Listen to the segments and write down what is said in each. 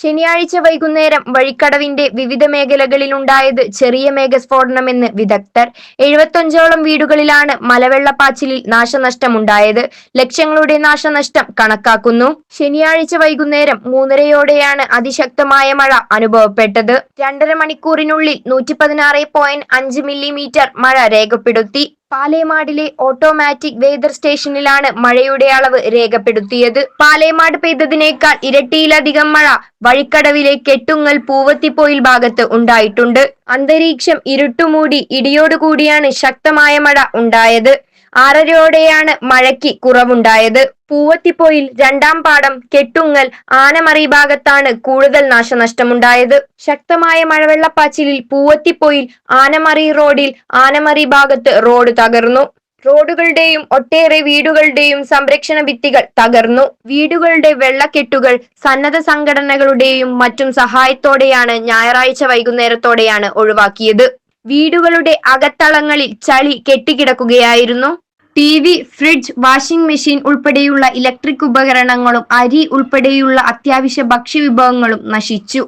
ശനിയാഴ്ച വൈകുന്നേരം വഴിക്കടവിന്റെ വിവിധ മേഖലകളിലുണ്ടായത് ചെറിയ മേഘസ്ഫോടനമെന്ന് വിദഗ്ധർ. എഴുപത്തഞ്ചോളം വീടുകളിലാണ് മലവെള്ളപ്പാച്ചിലിൽ നാശനഷ്ടമുണ്ടായത്. ലക്ഷങ്ങളുടെ നാശനഷ്ടം കണക്കാക്കുന്നു. ശനിയാഴ്ച വൈകുന്നേരം മൂന്നരയോടെയാണ് അതിശക്തമായ മഴ അനുഭവപ്പെട്ടത്. രണ്ടര മണിക്കൂറിനുള്ളിൽ നൂറ്റി പതിനാറ് പോയിന്റ് അഞ്ച് മില്ലിമീറ്റർ മഴ രേഖപ്പെടുത്തി. പാലേമാടിലെ ഓട്ടോമാറ്റിക് വെതർ സ്റ്റേഷനിലാണ് മഴയുടെ അളവ് രേഖപ്പെടുത്തിയത്. പാലേമാട് പെയ്തതിനേക്കാൾ ഇരട്ടിയിലധികം മഴ വഴിക്കടവിലെ കെട്ടുങ്ങൽ പൂവത്തിപ്പോയിൽ ഭാഗത്ത് ഉണ്ടായിട്ടുണ്ട്. അന്തരീക്ഷം ഇരുട്ടുമൂടി ഇടിയോടുകൂടിയാണ് ശക്തമായ മഴ ഉണ്ടായത്. ആറരയോടെയാണ് മഴയ്ക്ക് കുറവുണ്ടായത്. പൂവത്തിപ്പോയിൽ രണ്ടാം പാടം കെട്ടുങ്ങൽ ആനമറി ഭാഗത്താണ് കൂടുതൽ നാശനഷ്ടമുണ്ടായത്. ശക്തമായ മഴവെള്ളപ്പാച്ചിലിൽ പൂവത്തിപ്പോയിൽ ആനമറി റോഡിൽ ആനമറി ഭാഗത്ത് റോഡ് തകർന്നു. റോഡുകളുടെയും ഒട്ടേറെ വീടുകളുടെയും സംരക്ഷണ ഭിത്തികൾ തകർന്നു. വീടുകളുടെ വെള്ളക്കെട്ടുകൾ സന്നദ്ധ സംഘടനകളുടെയും മറ്റും സഹായത്തോടെയാണ് ഞായറാഴ്ച വൈകുന്നേരത്തോടെയാണ് ഒഴിവാക്കിയത്. വീടുകളുടെ അകത്തളങ്ങളിൽ ചളി കെട്ടിക്കിടക്കുകയായിരുന്നു. T V fridge washing machine ഉൾപ്പെടെയുള്ള ഇലക്ട്രിക് ഉപകരണങ്ങളും അരി ഉൾപ്പെടെയുള്ള അത്യാവശ്യ ഭക്ഷ്യവിഭവങ്ങളും നശിച്ചു.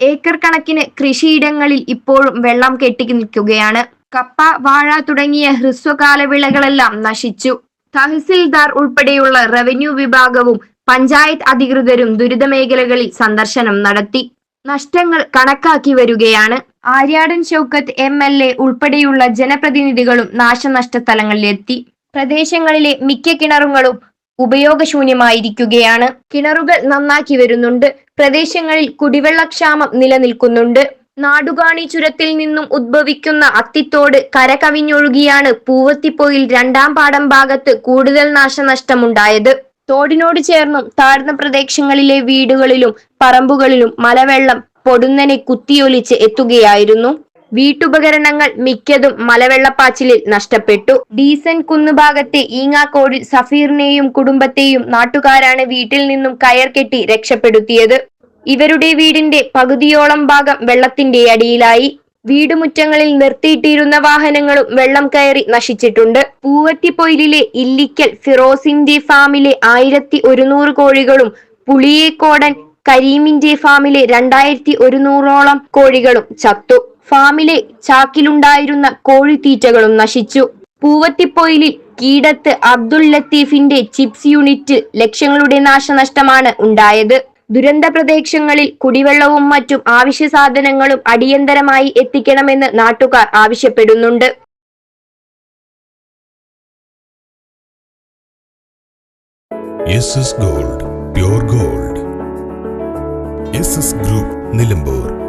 ഏക്കർ കണക്കിന് കൃഷിയിടങ്ങളിൽ ഇപ്പോഴും വെള്ളം കെട്ടി നിൽക്കുകയാണ്. കപ്പ വാഴ തുടങ്ങിയ ഹ്രസ്വകാല വിളകളെല്ലാം നശിച്ചു. തഹസിൽദാർ ഉൾപ്പെടെയുള്ള റവന്യൂ വിഭാഗവും പഞ്ചായത്ത് അധികൃതരും ദുരിത മേഖലകളിൽ സന്ദർശനം നടത്തി. നഷ്ടങ്ങൾ കണക്കാക്കി വരികയാണ്. Aryadan Shoukath M L A ഉൾപ്പെടെയുള്ള ജനപ്രതിനിധികളും നാശനഷ്ട സ്ഥലങ്ങളിലെത്തി. പ്രദേശങ്ങളിലെ മിക്ക കിണറുകളും ഉപയോഗശൂന്യമായിരിക്കുകയാണ്. കിണറുകൾ നന്നാക്കി വരുന്നുണ്ട്. പ്രദേശങ്ങളിൽ കുടിവെള്ളക്ഷാമം നിലനിൽക്കുന്നുണ്ട്. നാടുകാണി ചുരത്തിൽ നിന്നും ഉദ്ഭവിക്കുന്ന അത്തിത്തോട് കരകവിഞ്ഞൊഴുകിയാണ് പൂവത്തിപ്പോയിൽ രണ്ടാം പാടം ഭാഗത്ത് കൂടുതൽ നാശനഷ്ടമുണ്ടായത്. തോടിനോട് ചേർന്നും താഴ്ന്ന പ്രദേശങ്ങളിലെ വീടുകളിലും പറമ്പുകളിലും മലവെള്ളം പൊടുന്നനെ കുത്തിയൊലിച്ച് എത്തുകയായിരുന്നു. വീട്ടുപകരണങ്ങൾ മിക്കതും മലവെള്ളപ്പാച്ചിലിൽ നഷ്ടപ്പെട്ടു. ഡീസൻ കുന്നുഭാഗത്തെ ഈങ്ങാക്കോടിൽ സഫീറിനെയും കുടുംബത്തെയും നാട്ടുകാരാണ് വീട്ടിൽ നിന്നും കയർ കെട്ടി രക്ഷപ്പെടുത്തിയത്. ഇവരുടെ വീടിന്റെ പകുതിയോളം ഭാഗം വെള്ളത്തിന്റെ അടിയിലായി. വീടുമുറ്റങ്ങളിൽ നിർത്തിയിട്ടിരുന്ന വാഹനങ്ങളും വെള്ളം കയറി നശിച്ചിട്ടുണ്ട്. പൂവത്തിപ്പൊയിലിലെ ഇല്ലിക്കൽ ഫിറോസിന്റെ ഫാമിലെ ആയിരത്തി ഒരുന്നൂറ് കോഴികളും പുളിയേക്കോടൻ കരീമിന്റെ ഫാമിലെ രണ്ടായിരത്തി ഒരുന്നൂറോളം കോഴികളും ചത്തു. ഫാമിലെ ചാക്കിലുണ്ടായിരുന്ന കോഴിത്തീറ്റകളും നശിച്ചു. പൂവത്തിപ്പൊയിലിൽ കീടത്ത് അബ്ദുൾ ലത്തീഫിന്റെ ചിപ്സ് യൂണിറ്റ് ലക്ഷങ്ങളുടെ നാശനഷ്ടമാണ് ഉണ്ടായത്. ദുരന്ത പ്രദേശങ്ങളിൽ കുടിവെള്ളവും മറ്റും ആവശ്യ സാധനങ്ങളും അടിയന്തരമായി എത്തിക്കണമെന്ന് നാട്ടുകാർ ആവശ്യപ്പെടുന്നുണ്ട്. Gold pure gold. Group Nilambur.